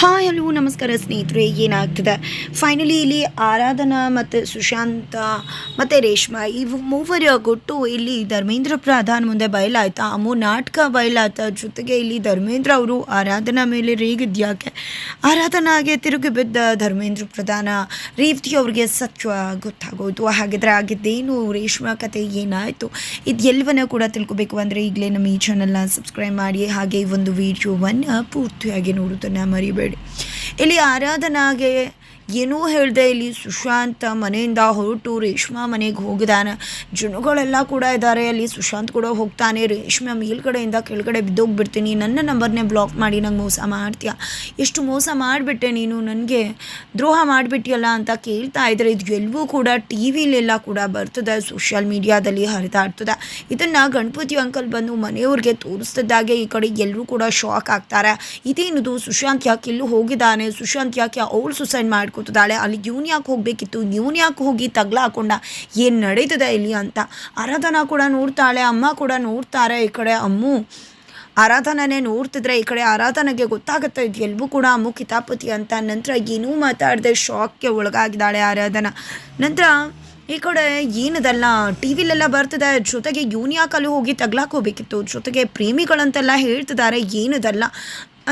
Hi hello ನಮಸ್ಕಾರ ಸ್ನೇಹಿತರೆ, ಏನಾಗ್ತದೆ? ಫೈನಲಿ ಇಲ್ಲಿ ಆರಾಧನಾ ಮತ್ತು ಸುಶಾಂತ ಮತ್ತು ರೇಷ್ಮಾ ಇವು ಮೂವರ ಗೊಟ್ಟು ಇಲ್ಲಿ ಧರ್ಮೇಂದ್ರ ಪ್ರಧಾನ್ ಮುಂದೆ ಬಯಲಾಯ್ತಾ? ಅಮ್ಮು ನಾಟಕ ಬಯಲಾಯ್ತಾ? ಜೊತೆಗೆ ಇಲ್ಲಿ ಧರ್ಮೇಂದ್ರ ಅವರು ಆರಾಧನಾ ಮೇಲೆ ರೇಗಿದ್ಯಾಕೆ ಆರಾಧನಾಗೆ ತಿರುಗಿ ಬಿದ್ದ ಧರ್ಮೇಂದ್ರ ಪ್ರಧಾನ ರೀತಿ ಅವ್ರಿಗೆ ಸತ್ಯ ಗೊತ್ತಾಗೋದು ಹಾಗಿದ್ರೆ ಆಗಿದ್ದೇನು ರೇಷ್ಮಾ ಕತೆ ಏನಾಯಿತು? ಇದು ಎಲ್ಲವನ್ನ ಕೂಡ ತಿಳ್ಕೊಬೇಕು ಅಂದರೆ ಈಗಲೇ ನಮ್ಮ ಈ ಚಾನಲ್ನ ಸಬ್ಸ್ಕ್ರೈಬ್ ಮಾಡಿ. ಹಾಗೆ ಈ ಒಂದು ವಿಡಿಯೋವನ್ನು ಪೂರ್ತಿಯಾಗಿ ನೋಡೋದನ್ನು ಮರಿಬೇಡಿ. ಇಲ್ಲಿ ಆರಾಧನಾಗೆ ಏನೂ ಹೇಳಿದೆ ಇಲ್ಲಿ ಸುಶಾಂತ್ ಮನೆಯಿಂದ ಹೊರಟು ರೇಷ್ಮಾ ಮನೆಗೆ ಹೋಗಿದ್ದಾನೆ. ಜನಗಳೆಲ್ಲ ಕೂಡ ಇದ್ದಾರೆ. ಅಲ್ಲಿ ಸುಶಾಂತ್ ಕೂಡ ಹೋಗ್ತಾನೆ. ರೇಷ್ಮೆ ಮೇಲ್ಗಡೆಯಿಂದ ಕೆಳಗಡೆ ಬಿದ್ದೋಗ್ಬಿಡ್ತೀನಿ. ನನ್ನ ನಂಬರ್ನೇ ಬ್ಲಾಕ್ ಮಾಡಿ. ನಂಗೆ ಮೋಸ ಮಾಡ್ತೀಯ? ಎಷ್ಟು ಮೋಸ ಮಾಡಿಬಿಟ್ಟೆ ನೀನು? ನನಗೆ ದ್ರೋಹ ಮಾಡಿಬಿಟ್ಟಿಯಲ್ಲ ಅಂತ ಕೇಳ್ತಾ ಇದ್ದಾರೆ ಇದು ಎಲ್ಲವೂ ಕೂಡ ಟಿ ವಿಲೆಲ್ಲ ಕೂಡ ಬರ್ತದೆ. ಸೋಷಿಯಲ್ ಮೀಡಿಯಾದಲ್ಲಿ ಹರಿದಾಡ್ತದೆ. ಇದನ್ನು ಗಣಪತಿ ಅಂಕಲ್ ಬಂದು ಮನೆಯವ್ರಿಗೆ ತೋರಿಸ್ತಿದ್ದಾಗೆ ಈ ಕಡೆ ಎಲ್ಲರೂ ಕೂಡ ಶಾಕ್ ಆಗ್ತಾರೆ. ಇದೇನಿದು? ಸುಶಾಂತ್ ಯಾಕೆ ಎಲ್ಲೂ ಹೋಗಿದ್ದಾನೆ? ಸುಶಾಂತ್ ಯಾಕೆ ಅವಳು ಸುಸೈಡ್ ಮಾಡ್ಕೊತಿದ್ದಾಳೆ ಅಲ್ಲಿ ಇವನು ಯಾಕೆ ಹೋಗಬೇಕಿತ್ತು? ಇವನು ಯಾಕೆ ಹೋಗಿ ತಗ್ಲ ಹಾಕೊಂಡ? ಏನು ನಡೀತದೆ ಇಲ್ಲಿ ಅಂತ. ಆರಾಧನಾ ಕೂಡ ನೋಡ್ತಾಳೆ, ಅಮ್ಮ ಕೂಡ ನೋಡ್ತಾರೆ ಈ ಕಡೆ. ಅಮ್ಮು, ಆರಾಧನನೇ ನೋಡ್ತಿದ್ರೆ ಈ ಕಡೆ ಆರಾಧನೆಗೆ ಗೊತ್ತಾಗುತ್ತೆ. ಇದು ಎಲ್ಲವೂ ಕೂಡ ಅಮ್ಮು, ಕಿತಾಪತಿ ಅಂತ. ನಂತರ ಏನೂ ಮಾತಾಡದೆ ಶಾಕ್ಗೆ ಒಳಗಾಗಿದ್ದಾಳೆ ಆರಾಧನಾ. ನಂತರ ಈ ಕಡೆ ಏನದಲ್ಲ, ಟಿ ವಿಲೆಲ್ಲ ಬರ್ತದೆ. ಜೊತೆಗೆ ಯೂನಿಯಾಕಲ್ಲೂ ಹೋಗಿ ತಗ್ಲಾಕೋಬೇಕಿತ್ತು ಜೊತೆಗೆ ಪ್ರೇಮಿಗಳಂತೆಲ್ಲ ಹೇಳ್ತಿದ್ದಾರೆ, ಏನದಲ್ಲ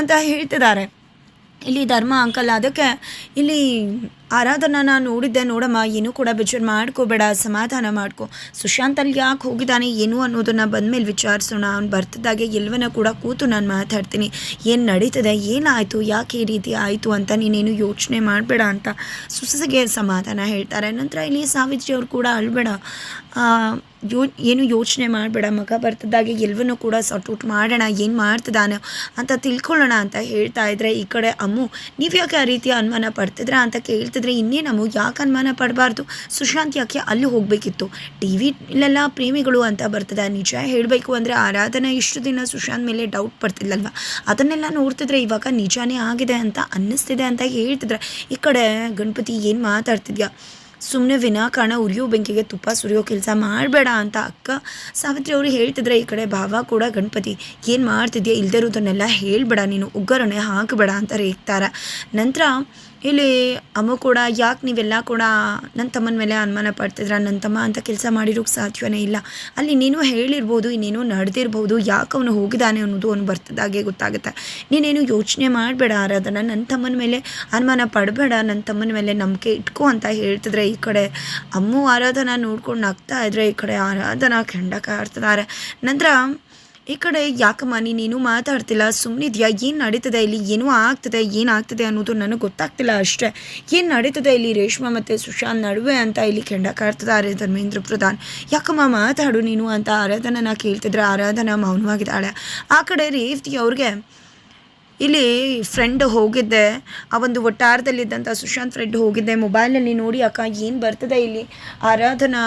ಅಂತ ಹೇಳ್ತಿದ್ದಾರೆ. ಇಲ್ಲಿ ಧರ್ಮ ಅಂಕಲ್, ಅದಕ್ಕೆ ಇಲ್ಲಿ ಆರಾಧನನ ನೋಡಿದ್ದೆ ನೋಡಮ್ಮ, ಏನೂ ಕೂಡ ಬೇಜಾರು ಮಾಡ್ಕೋಬೇಡ ಸಮಾಧಾನ ಮಾಡ್ಕೊ. ಸುಶಾಂತ್ ಅಲ್ಲಿ ಯಾಕೆ ಹೋಗಿದ್ದಾನೆ, ಏನು ಅನ್ನೋದನ್ನು ಬಂದಮೇಲೆ ವಿಚಾರಿಸೋಣ. ಅವ್ನು ಬರ್ತದಾಗೆ ಎಲ್ಲವನ್ನ ಕೂಡ ಕೂತು ನಾನು ಮಾತಾಡ್ತೀನಿ. ಏನು ನಡೀತದೆ, ಏನಾಯಿತು, ಯಾಕೆ ಈ ರೀತಿ ಆಯಿತು ಅಂತ ನೀನೇನು ಯೋಚನೆ ಮಾಡಬೇಡ ಅಂತ ಸುಸಗೆ ಸಮಾಧಾನ ಹೇಳ್ತಾರೆ. ನಂತರ ಇಲ್ಲಿ ಸಾವಿತ್ರಿ ಅವ್ರು ಕೂಡ ಅಳ್ಬೇಡ. ಯೋ, ಏನು ಯೋಚನೆ ಮಾಡಬೇಡ, ಮಗ ಬರ್ತದಾಗೆ ಎಲ್ಲವನ್ನೂ ಕೂಡ ಸಾರ್ಟ್ ಔಟ್ ಮಾಡೋಣ, ಏನು ಮಾಡ್ತಿದ್ದಾನೆ ಅಂತ ತಿಳ್ಕೊಳ್ಳೋಣ ಅಂತ ಹೇಳ್ತಾ ಇದ್ರೆ ಈ ಕಡೆ ಅಮ್ಮು, ನೀವು ಯಾಕೆ ಆ ರೀತಿ ಅನುಮಾನ ಪಡ್ತಿದ್ರಾ ಅಂತ ಕೇಳ್ತಿದ್ರೆ ಇನ್ನೇನಮ್ಮು ಯಾಕೆ ಅನುಮಾನ ಪಡಬಾರ್ದು? ಸುಶಾಂತ್ ಯಾಕೆ ಅಲ್ಲಿ ಹೋಗಬೇಕಿತ್ತು. ಟಿ ವಿಲೆಲ್ಲ ಪ್ರೇಮಿಗಳು ಅಂತ ಬರ್ತದೆ. ನಿಜ ಹೇಳಬೇಕು ಅಂದರೆ ಆರಾಧನೆ ಇಷ್ಟು ದಿನ ಸುಶಾಂತ್ ಮೇಲೆ ಡೌಟ್ ಪಡ್ತಿದ್ಲಲ್ವ? ಅದನ್ನೆಲ್ಲ ನೋಡ್ತಿದ್ರೆ ಇವಾಗ ನಿಜಾನೇ ಆಗಿದೆ ಅಂತ ಅನ್ನಿಸ್ತಿದೆ ಅಂತ ಹೇಳ್ತಿದ್ರೆ, ಈ ಕಡೆ ಗಣಪತಿ ಏನು ಮಾತಾಡ್ತಿದ್ಯಾ? ಸುಮ್ಮನೆ ವಿನಾಕಾರಣ ಉರಿಯೋ ಬೆಂಕಿಗೆ ತುಪ್ಪ ಸುರಿಯೋ ಕೆಲಸ ಮಾಡಬೇಡ ಅಂತ ಅಕ್ಕ ಸಾವಿತ್ರಿ ಅವರು ಹೇಳ್ತಿದ್ರೆ ಈ ಕಡೆ ಭಾವ ಕೂಡ ಗಣಪತಿ, ಏನು ಮಾಡ್ತಿದ್ಯಾ? ಇಲ್ದಿರೋದನ್ನೆಲ್ಲ ಹೇಳಬೇಡ ನೀನು, ಉಗ್ಗರಣೆ ಹಾಕಬೇಡ ಅಂತ ರೇಗ್ತಾರ. ನಂತರ ಇಲ್ಲಿ ಅಮ್ಮ ಕೂಡ, ಯಾಕೆ ನೀವೆಲ್ಲ ಕೂಡ ನನ್ನ ತಮ್ಮನ ಮೇಲೆ ಅನುಮಾನ ಪಡ್ತಿದ್ರ? ನನ್ನ ತಮ್ಮ ಅಂತ ಕೆಲಸ ಮಾಡಿರೋಕ್ಕೆ ಸಾಧ್ಯವೇ ಇಲ್ಲ. ಅಲ್ಲಿ ನೀನು ಹೇಳಿರ್ಬೋದು, ಇನ್ನೇನು ನಡೆದಿರ್ಬೋದು, ಯಾಕೆ ಅವನು ಹೋಗಿದ್ದಾನೆ ಅನ್ನೋದು ಅವನು ಬರ್ತದಾಗೆ ಗೊತ್ತಾಗುತ್ತೆ. ನೀನೇನು ಯೋಚನೆ ಮಾಡಬೇಡ ಆರಾಧನ. ನನ್ನ ತಮ್ಮನ ಮೇಲೆ ಅನುಮಾನ ಪಡಬೇಡ ನನ್ನ ತಮ್ಮನ ಮೇಲೆ ನಂಬಿಕೆ ಇಟ್ಕೋ ಅಂತ ಹೇಳ್ತಿದ್ರೆ ಈ ಕಡೆ ಅಮ್ಮು ಆರಾಧನ ನೋಡ್ಕೊಂಡು ನಗ್ತಾ ಇದ್ರೆ ಈ ಕಡೆ ಆರಾಧನ ಕೆಂಡಕ ಆಡ್ತಿದ್ದಾರೆ ನಂತರ ಈ ಕಡೆ ಯಾಕಮ್ಮ ನೀನೇನು ಮಾತಾಡ್ತಿಲ್ಲ. ಸುಮ್ಮನಿದ್ಯಾ ಏನು ನಡೀತದೆ ಇಲ್ಲಿ? ಏನೂ ಆಗ್ತದೆ? ಏನಾಗ್ತದೆ ಅನ್ನೋದು ನನಗೆ ಗೊತ್ತಾಗ್ತಿಲ್ಲ ಅಷ್ಟೇ. ಏನು ನಡೀತದೆ ಇಲ್ಲಿ ರೇಷ್ಮಾ ಮತ್ತು ಸುಶಾಂತ್ ನಡುವೆ ಅಂತ ಇಲ್ಲಿ ಕೆಂಡಕಾಡ್ತಿದ್ದಾರೆ ಧರ್ಮೇಂದ್ರ ಪ್ರಧಾನ್. ಯಾಕಮ್ಮ ಮಾತಾಡು ನೀನು ಅಂತ ಆರಾಧನನ ಕೇಳ್ತಿದ್ರೆ ಆರಾಧನಾ ಮೌನವಾಗಿದ್ದಾಳೆ. ಆ ಕಡೆ ರೇವತಿ ಅವ್ರಿಗೆ, ಇಲ್ಲಿ ಫ್ರೆಂಡ್ ಹೋಗಿದ್ದೆ. ಆ ಒಂದು ಒಟ್ಟಾರದಲ್ಲಿದ್ದಂಥ ಸುಶಾಂತ್ ಫ್ರೆಂಡ್ ಹೋಗಿದ್ದೆ. ಮೊಬೈಲ್ನಲ್ಲಿ ನೋಡಿ ಅಕ್ಕ, ಏನು ಬರ್ತದೆ ಇಲ್ಲಿ? ಆರಾಧನಾ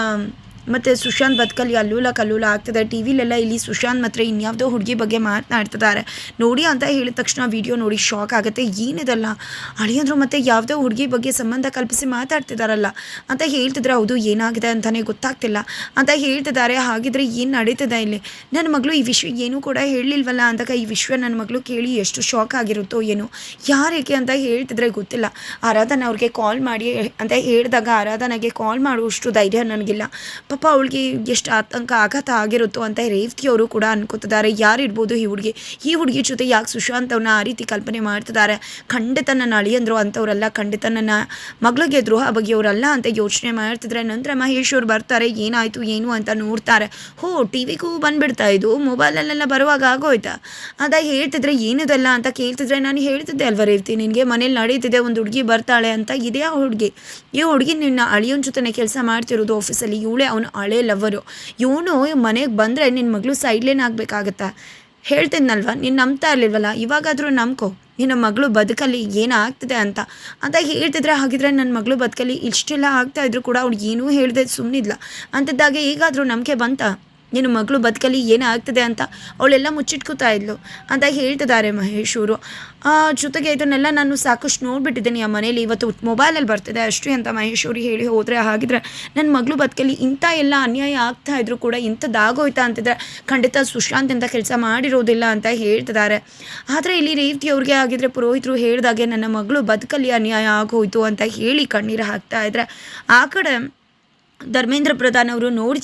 ಮತ್ತು ಸುಶಾಂತ್ ಬದುಕಲ್ಲಿ ಅಲ್ಲೂಲ ಕಲ್ಲೂಲ ಆಗ್ತದೆ. ಟಿ ವಿಲೆಲ್ಲ ಇಲ್ಲಿ ಸುಶಾಂತ್ ಮಾತ್ರ ಇನ್ಯಾವುದೋ ಹುಡುಗಿ ಬಗ್ಗೆ ಮಾತನಾಡ್ತಿದ್ದಾರೆ. ನೋಡಿ ಅಂತ ಹೇಳಿದ ತಕ್ಷಣ ವಿಡಿಯೋ ನೋಡಿ ಶಾಕ್ ಆಗುತ್ತೆ. ಏನಿದಲ್ಲ? ಅಳಿಯಂದ್ರು ಮತ್ತು ಯಾವುದೋ ಹುಡುಗಿ ಬಗ್ಗೆ ಸಂಬಂಧ ಕಲ್ಪಿಸಿ ಮಾತಾಡ್ತಿದ್ದಾರಲ್ಲ ಅಂತ ಹೇಳ್ತಿದ್ರೆ ಹೌದು, ಏನಾಗಿದೆ ಅಂತಲೇ ಗೊತ್ತಾಗ್ತಿಲ್ಲ. ಅಂತ ಹೇಳ್ತಿದ್ದಾರೆ. ಹಾಗಿದ್ರೆ ಏನು ನಡೀತದೆ ಇಲ್ಲಿ? ನನ್ನ ಮಗಳು ಈ ವಿಷಯ ಏನೂ ಕೂಡ ಹೇಳಿಲ್ವಲ್ಲ ಅಂದಾಗ ಈ ವಿಷಯ ನನ್ನ ಮಗಳು ಕೇಳಿ ಎಷ್ಟು ಶಾಕ್ ಆಗಿರುತ್ತೋ ಏನೋ. ಯಾರಿಗೆ ಅಂತ ಹೇಳ್ತಿದ್ರೆ ಗೊತ್ತಿಲ್ಲ. ಆರಾಧನ ಅವ್ರಿಗೆ ಕಾಲ್ ಮಾಡಿ ಅಂತ ಹೇಳಿದಾಗ ಆರಾಧನೆಗೆ ಕಾಲ್ ಮಾಡುವಷ್ಟು ಧೈರ್ಯ ನನಗಿಲ್ಲ. ಪಾಪ ಅವಳಿಗೆ ಎಷ್ಟು ಆತಂಕ, ಆಘಾತ ಆಗಿರುತ್ತೋ ಅಂತ ರೇವತಿ ಅವರು ಕೂಡ ಅನ್ಕೋತಿದ್ದಾರೆ. ಯಾರಿರ್ಬೋದು ಈ ಹುಡುಗಿ? ಈ ಹುಡುಗಿ ಜೊತೆ ಯಾಕೆ ಸುಶಾಂತ್ ಅವ್ರನ್ನ ಆ ರೀತಿ ಕಲ್ಪನೆ ಮಾಡ್ತಿದ್ದಾರೆ? ಖಂಡಿತ ನನ್ನ ಅಳಿಯಂದ್ರು ಅಂಥವ್ರಲ್ಲ ಖಂಡಿತ ನನ್ನ ಮಗಳಿಗೆ ದ್ರೋಹ ಬಗೆಯವರಲ್ಲ ಅಂತ ಯೋಚನೆ ಮಾಡ್ತಿದ್ರೆ ನಂತರ ಮಹೇಶ್ ಅವ್ರು ಬರ್ತಾರೆ, ಏನಾಯಿತು, ಏನು ಅಂತ ನೋಡ್ತಾರೆ. ಹೋ, ಟಿ ವಿಗೂ ಬಂದ್ಬಿಡ್ತಾ ಇದು, ಮೊಬೈಲಲ್ಲೆಲ್ಲ ಬರುವಾಗ ಆಗೋಯ್ತಾ? ಅದ ಹೇಳ್ತಿದ್ರೆ ಏನಿದೆಲ್ಲ ಅಂತ ಕೇಳ್ತಿದ್ರೆ ನಾನು ಹೇಳ್ತಿದ್ದೆ ಅಲ್ವ ರೇವತಿ, ನಿನಗೆ ಮನೇಲಿ ನಡೀತಿದೆ, ಒಂದು ಹುಡುಗಿ ಬರ್ತಾಳೆ ಅಂತ, ಇದೇ ಆ ಹುಡುಗಿ. ಈ ಹುಡುಗಿ ನಿನ್ನ ಅಳಿಯೋನ್ ಜೊತೆ ಕೆಲಸ ಮಾಡ್ತಿರೋದು ಆಫೀಸಲ್ಲಿ ಇವಳೇ ಹಳೆ ಲವರು ಇವನು ಮನೆಗೆ ಬಂದರೆ ನಿನ್ನ ಮಗಳು ಸೈಡ್ಲೇನ್ ಆಗಬೇಕಾಗತ್ತಾ? ಹೇಳ್ತಿದ್ನಲ್ವ? ನೀನು ನಂಬ್ತಾ ಇರ್ಲಿಲ್ವಲ್ಲ? ಇವಾಗಾದರೂ ನಂಬ್ಕೊ. ನಿನ್ನ ಮಗಳು ಬದುಕಲ್ಲಿ ಏನಾಗ್ತಿದೆ ಅಂತ. ಅಂತ ಹೇಳ್ತಿದ್ರೆ ಹಾಗಿದ್ರೆ ನನ್ನ ಮಗಳು ಬದುಕಲ್ಲಿ ಇಷ್ಟೆಲ್ಲ ಆಗ್ತಾ ಇದ್ರು ಕೂಡ ಅವ್ಳು ಏನೂ ಹೇಳ್ದೆ ಸುಮ್ಮನಿದ್ಲ ಅಂಥದ್ದಾಗೆ ಈಗಾದರೂ ನಂಬಿಕೆ ಬಂತ? ನಿನ್ನ ಮಗಳು ಬದುಕಲ್ಲಿ ಏನಾಗ್ತದೆ ಅಂತ ಅವಳೆಲ್ಲ ಮುಚ್ಚಿಟ್ಕೋತಾ ಇದ್ಲು ಅಂತ ಹೇಳ್ತಿದ್ದಾರೆ ಮಹೇಶ್ ಅವರು ಜೊತೆಗೆ ಇದನ್ನೆಲ್ಲ ನಾನು ಸಾಕಷ್ಟು ನೋಡಿಬಿಟ್ಟಿದ್ದೀನಿ ಆ ಮನೇಲಿ. ಇವತ್ತು ಮೊಬೈಲಲ್ಲಿ ಬರ್ತಿದೆ ಅಷ್ಟೇ ಅಂತ ಮಹೇಶ್ ಅವ್ರಿಗೆ ಹೇಳಿ ಹೋದರೆ ಹಾಗಿದ್ರೆ ನನ್ನ ಮಗಳು ಬದುಕಲ್ಲಿ ಇಂಥ ಎಲ್ಲ ಅನ್ಯಾಯ ಆಗ್ತಾ ಇದ್ರು ಕೂಡ ಇಂಥದ್ದಾಗೋಯ್ತಾ ಅಂತಿದ್ರೆ ಖಂಡಿತ ಸುಶಾಂತ್ ಅಂತ ಕೆಲಸ ಮಾಡಿರೋದಿಲ್ಲ ಅಂತ ಹೇಳ್ತಿದ್ದಾರೆ. ಆದರೆ ಇಲ್ಲಿ ರೇವತಿ ಅವ್ರಿಗೆ ಆಗಿದ್ರೆ ಪುರೋಹಿತರು ಹೇಳಿದಾಗೆ ನನ್ನ ಮಗಳು ಬದುಕಲ್ಲಿ ಅನ್ಯಾಯ ಆಗೋಯ್ತು ಅಂತ ಹೇಳಿ ಕಣ್ಣೀರು ಹಾಕ್ತಾ ಇದ್ರೆ. ಆ ಕಡೆ ಧರ್ಮೇಂದ್ರ ಪ್ರಧಾನ್ ಅವರು ನೋಡಿ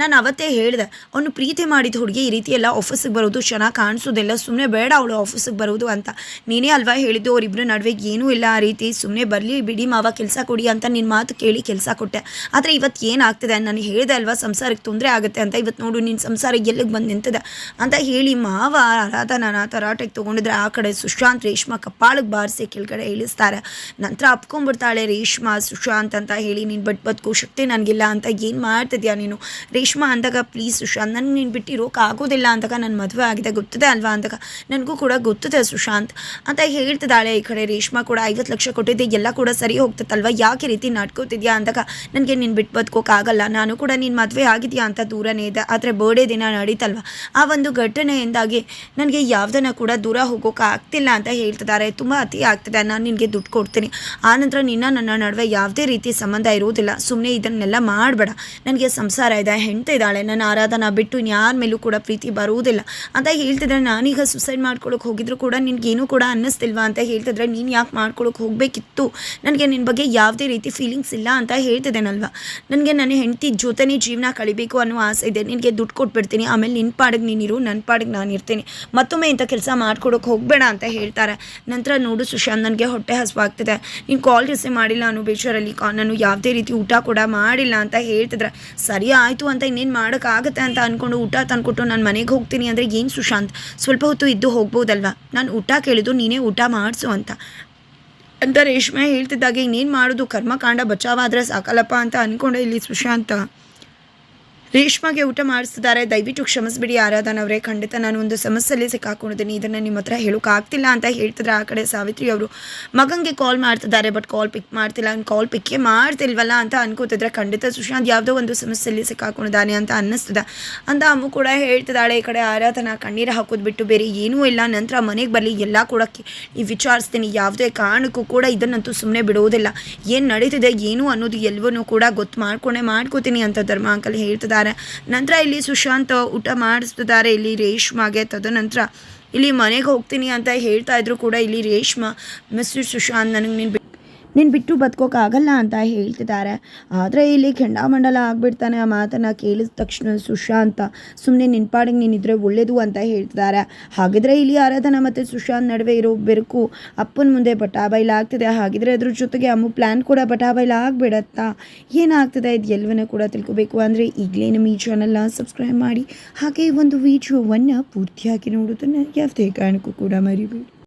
ನಾನು ಅವತ್ತೇ ಹೇಳಿದೆ, ಅವನು ಪ್ರೀತಿ ಮಾಡಿದ ಹುಡುಗಿ ಈ ರೀತಿ ಎಲ್ಲ ಆಫೀಸಿಗೆ ಬರೋದು ಚೆನ್ನಾಗಿ ಕಾಣಿಸೋದಿಲ್ಲ ಸುಮ್ಮನೆ ಬೇಡ ಅವಳು ಆಫೀಸಿಗೆ ಬರೋದು ಅಂತ. ನೀನೇ ಅಲ್ವಾ ಹೇಳಿದ್ದು ಅವರಿಬ್ಬರು ನಡುವೆ ಏನೂ ಇಲ್ಲ ಆ ರೀತಿ ಸುಮ್ಮನೆ ಬರಲಿ ಬಿಡಿ ಮಾವ, ಕೆಲಸ ಕೊಡಿ ಅಂತ ನಿನ್ನ ಮಾತು ಕೇಳಿ ಕೆಲಸ ಕೊಟ್ಟೆ. ಆದರೆ ಇವತ್ತು ಏನಾಗ್ತಿದೆ? ನಾನು ಹೇಳಿದೆ ಅಲ್ವಾ ಸಂಸಾರಕ್ಕೆ ತೊಂದರೆ ಆಗುತ್ತೆ ಅಂತ. ಇವತ್ತು ನೋಡು ನಿನ್ನ ಸಂಸಾರ ಎಲ್ಲಿಗೆ ಬಂದು ನಿಂತಿದೆ? ಅಂತ ಹೇಳಿ ಮಾವ ಆರಾಧನ ತರಾಟೆಗೆ ತೊಗೊಂಡಿದ್ರೆ ಆ ಕಡೆ ಸುಶಾಂತ್, ರೇಷ್ಮಾ ಕಪ್ಪಾಳಿಗೆ ಬಾರಿಸಿ ಕೆಳಗಡೆ ಇಳಿಸ್ತಾರೆ. ನಂತರ ಅಪ್ಕೊಂಡ್ಬಿಡ್ತಾಳೆ ರೇಷ್ಮಾ, ಸುಶಾಂತ್ ಅಂತ ಹೇಳಿ ನೀನು ಬಟ್ ಬದುಕು ನನಗಿಲ್ಲ ಅಂತ ಏನು ಮಾಡ್ತಿದ್ಯಾ ನೀನು? ರೇಷ್ಮಾ ಅಂದಾಗ, ಪ್ಲೀಸ್ ಸುಶಾಂತ್ ನನಗೆ ನೀನು ಬಿಟ್ಟಿರೋಕೆ ಆಗೋದಿಲ್ಲ ಅಂದಾಗ ನನ್ನ ಮದುವೆ ಆಗಿದೆ, ಗೊತ್ತದೆ ಅಲ್ವಾ? ಅಂದಾಗ, ನನಗೂ ಕೂಡ ಗೊತ್ತಿದೆ ಸುಶಾಂತ್. ಅಂತ ಹೇಳ್ತಿದ್ದಾಳೆ ಈ ಕಡೆ ರೇಷ್ಮಾ ಕೂಡ, ಐವತ್ತು ಲಕ್ಷ ಕೊಟ್ಟಿದ್ದೆ, ಎಲ್ಲ ಕೂಡ ಸರಿ ಹೋಗ್ತದಲ್ವ ಯಾಕೆ ರೀತಿ ನಡ್ಕೋತಿದ್ಯಾ? ಅಂದಾಗ, ನನಗೆ ನೀನು ಬಿಟ್ಟು ಬದುಕೋಕ್ಕಾಗಲ್ಲ ನಾನು ಕೂಡ ನಿನ್ನ ಮದುವೆ ಆಗಿದೆಯಾ ಅಂತ ದೂರನೇ ಇದೆ, ಆದರೆ ಬರ್ಡೇ ದಿನ ನಡೀತಲ್ವ? ಆ ಒಂದು ಘಟನೆಯಿಂದಾಗಿ ನನಗೆ ಯಾವುದನ್ನ ಕೂಡ ದೂರ ಹೋಗೋಕೆ ಆಗ್ತಿಲ್ಲ ಅಂತ ಹೇಳ್ತಿದ್ದಾರೆ. ತುಂಬ ಅತಿ ಆಗ್ತಿದೆ, ನಾನು ನಿನಗೆ ದುಡ್ಡು ಕೊಡ್ತೀನಿ. ಆನಂತರ ನಿನ್ನ ನನ್ನ ನಡುವೆ ಯಾವುದೇ ರೀತಿ ಸಂಬಂಧ ಇರುವುದಿಲ್ಲ. ಸುಮ್ಮನೆ ಇದನ್ನೆಲ್ಲ ಮಾಡಬೇಡ. ನನಗೆ ಸಂಸಾರ ಇದೆ, ಹೆಂಡ್ತ ಇದ್ದಾಳೆ, ನನ್ನ ಆರಾಧನಾ ಬಿಟ್ಟು ಇನ್ಯಾರ ಮೇಲೂ ಕೂಡ ಪ್ರೀತಿ ಬರುವುದಿಲ್ಲ. ಅಂತ ಹೇಳ್ತಿದ್ರೆ ನಾನೀಗ ಸುಸೈಡ್ ಮಾಡ್ಕೊಳಕ್ಕೆ ಹೋಗಿದ್ರು ಕೂಡ ನಿನಗೇನು ಕೂಡ ಅನ್ನಿಸ್ತಿಲ್ವಾ ಅಂತ ಹೇಳ್ತಿದ್ರೆ ನೀನು ಯಾಕೆ ಮಾಡ್ಕೊಳಕ್ಕೆ ಹೋಗಬೇಕಿತ್ತು? ನನಗೆ ನಿನ್ನ ಬಗ್ಗೆ ಯಾವುದೇ ರೀತಿ ಫೀಲಿಂಗ್ಸ್ ಇಲ್ಲ ಅಂತ ಹೇಳ್ತಿದ್ದೇನಲ್ವ? ನನಗೆ ನನ್ನ ಹೆಂಡತಿ ಜೊತೆನೇ ಜೀವನ ಕಳಿಬೇಕು ಅನ್ನೋ ಆಸೆ ಇದೆ. ನಿನಗೆ ದುಡ್ಡು ಕೊಟ್ಬಿಡ್ತೀನಿ, ಆಮೇಲೆ ನಿನ್ನ ಪಾಡಿಗೆ ನೀನಿರು ನನ್ನ ಪಾಡಿಗೆ ನಾನು ಇರ್ತೀನಿ. ಮತ್ತೊಮ್ಮೆ ಇಂಥ ಕೆಲಸ ಮಾಡ್ಕೊಡೋಕೆ ಹೋಗಬೇಡ ಅಂತ ಹೇಳ್ತಾರೆ. ನಂತರ ನೋಡು ಸುಶಾಂತ್, ನನಗೆ ಹೊಟ್ಟೆ ಹಸುವಾಗ್ತಿದೆ. ನೀನು ಕಾಲ್ ರಿಸೀವ್ ಮಾಡಿಲ್ಲ ಅನ್ನೋ ಕಾ ನಾನು ಯಾವುದೇ ರೀತಿ ಊಟ ಕೂಡ ಮಾಡಿಲ್ಲ ಅಂತ ಹೇಳ್ತಿದ್ರೆ. ಸರಿ ಆಯಿತು ಅಂತ ಇನ್ನೇನು ಮಾಡೋಕ್ಕಾಗತ್ತೆ ಅಂತ ಅಂದ್ಕೊಂಡು ಊಟ ತಂದ್ಕೊಟ್ಟು ನಾನು ಮನೆಗೆ ಹೋಗ್ತೀನಿ ಅಂದರೆ ಏನು ಸುಶಾಂತ್? ಸ್ವಲ್ಪ ಹೊತ್ತು ಇದ್ದು ಹೋಗ್ಬೋದಲ್ವಾ? ನಾನು ಊಟ ಕೇಳಿದ್ದು ನೀನೇ ಊಟ ಮಾಡಿಸು ಅಂತ. ಅಂತ ರೇಷ್ಮೆ ಹೇಳ್ತಿದ್ದಾಗೆ ಇನ್ನೇನು ಮಾಡೋದು? ಕರ್ಮಕಾಂಡ ಬಚಾವಾದರೆ ಸಾಕಲ್ಲಪ್ಪ ಅಂತ ಅಂದ್ಕೊಂಡೆ ಇಲ್ಲಿ ಸುಶಾಂತ. ರೇಷ್ಮಾಗೆ ಊಟ ಮಾಡಿಸ್ತಿದ್ದಾರೆ. ದಯವಿಟ್ಟು ಕ್ಷಮಿಸ್ಬಿಡಿ, ಆರಾಧನ ಅವರೇ. ಖಂಡಿತ ನಾನು ಒಂದು ಸಮಸ್ಯೆಯಲ್ಲಿ ಸಿಕ್ಕಾಕೊಂಡಿದ್ದೀನಿ. ಇದನ್ನು ನಿಮ್ಮ ಹತ್ರ ಹೇಳೋಕ್ಕಾಗ್ತಿಲ್ಲ ಅಂತ ಹೇಳ್ತಿದ್ರೆ ಆ ಕಡೆ ಸಾವಿತ್ರಿ ಅವರು ಮಗನಿಗೆ ಕಾಲ್ ಮಾಡ್ತಿದ್ದಾರೆ ಬಟ್ ಕಾಲ್ ಪಿಕ್ ಮಾಡ್ತಿಲ್ಲ. ಅವ್ನು ಕಾಲ್ ಪಿಕ್ಕೇ ಮಾಡ್ತಿಲ್ವಲ್ಲ ಅಂತ ಅನ್ಕೋತಿದ್ರೆ ಖಂಡಿತ ಸುಶಾಂತ್ ಯಾವುದೋ ಒಂದು ಸಮಸ್ಯೆಯಲ್ಲಿ ಸಿಕ್ಕಾಕೊಂಡಿದ್ದಾನೆ ಅಂತ ಅನ್ನಿಸ್ತದ. ಅಂತ ಅಮ್ಮು ಕೂಡ ಹೇಳ್ತಿದ್ದಾಳೆ, ಈ ಕಡೆ ಆರಾಧನ ಕಣ್ಣೀರು ಹಾಕೋದು ಬಿಟ್ಟು ಬೇರೆ ಏನೂ ಇಲ್ಲ. ನಂತರ ಮನೆಗೆ ಬರಲಿ, ಎಲ್ಲ ಕೂಡ ವಿಚಾರಿಸ್ತೀನಿ. ಯಾವುದೇ ಕಾರಣಕ್ಕೂ ಕೂಡ ಇದನ್ನಂತೂ ಸುಮ್ಮನೆ ಬಿಡುವುದಿಲ್ಲ ಏನು ನಡೀತಿದೆ, ಏನು ಅನ್ನೋದು ಎಲ್ಲವನ್ನೂ ಕೂಡ ಗೊತ್ತು ಮಾಡ್ಕೊಂಡೆ ಮಾಡ್ಕೋತೀನಿ ಅಂತ ಧರ್ಮ ಅಂಕಲ್ ಹೇಳ್ತಿದ್ದಾರೆ. ನಂತರ ಇಲ್ಲಿ ಸುಶಾಂತ್ ಊಟ ಮಾಡಿಸ್ತಿದ್ದಾರೆ. ಇಲ್ಲಿ ರೇಷ್ಮಾಗೆ ತದನಂತರ ಇಲ್ಲಿ ಮನೆಗೆ ಹೋಗ್ತೀನಿ ಅಂತ ಹೇಳ್ತಾ ಇದ್ರು ಕೂಡ ಇಲ್ಲಿ ರೇಷ್ಮಾ ಮಿಸ್ಟರ್ ಸುಶಾಂತ್, ನನಗೆ ನೀನು ನೀನು ಬಿಟ್ಟು ಬದುಕೋಕ್ಕಾಗಲ್ಲ ಅಂತ ಹೇಳ್ತಿದ್ದಾರೆ. ಆದರೆ ಇಲ್ಲಿ ಕೆಂಡಾಮಂಡಲ ಆಗಿಬಿಡ್ತಾನೆ ಆ ಮಾತನ್ನು ಕೇಳಿದ ತಕ್ಷಣ ಸುಶಾಂತ ಸುಮ್ಮನೆ ನಿನ್ಪಾಡಿಗೆ ನೀನಿದ್ರೆ ಒಳ್ಳೇದು ಅಂತ ಹೇಳ್ತಿದ್ದಾರೆ. ಹಾಗಿದ್ರೆ ಇಲ್ಲಿ ಆರಾಧನಾ ಮತ್ತು ಸುಶಾಂತ್ ನಡುವೆ ಇರೋ ಬೆರಕು ಅಪ್ಪನ ಮುಂದೆ ಬಟಾಬೈಲ ಆಗ್ತಿದೆ. ಹಾಗಿದ್ರೆ ಅದ್ರ ಜೊತೆಗೆ ಅಮ್ಮ ಪ್ಲ್ಯಾನ್ ಕೂಡ ಬಟಾಬೈಲ ಆಗಿಬಿಡತ್ತಾ? ಏನಾಗ್ತಿದೆ ಇದು ಎಲ್ಲವನ್ನೂ ಕೂಡ ತಿಳ್ಕೊಬೇಕು. ಅಂದರೆ ಈಗಲೇ ನಮ್ಮ ಈ ಚಾನಲ್ನ ಸಬ್ಸ್ಕ್ರೈಬ್ ಮಾಡಿ. ಹಾಗೆ ಒಂದು ವಿಡಿಯೋವನ್ನು ಪೂರ್ತಿಯಾಗಿ ನೋಡೋದನ್ನು ಯಾವುದೇ ಕಾರಣಕ್ಕೂ ಕೂಡ ಮರಿಬೇಡಿ.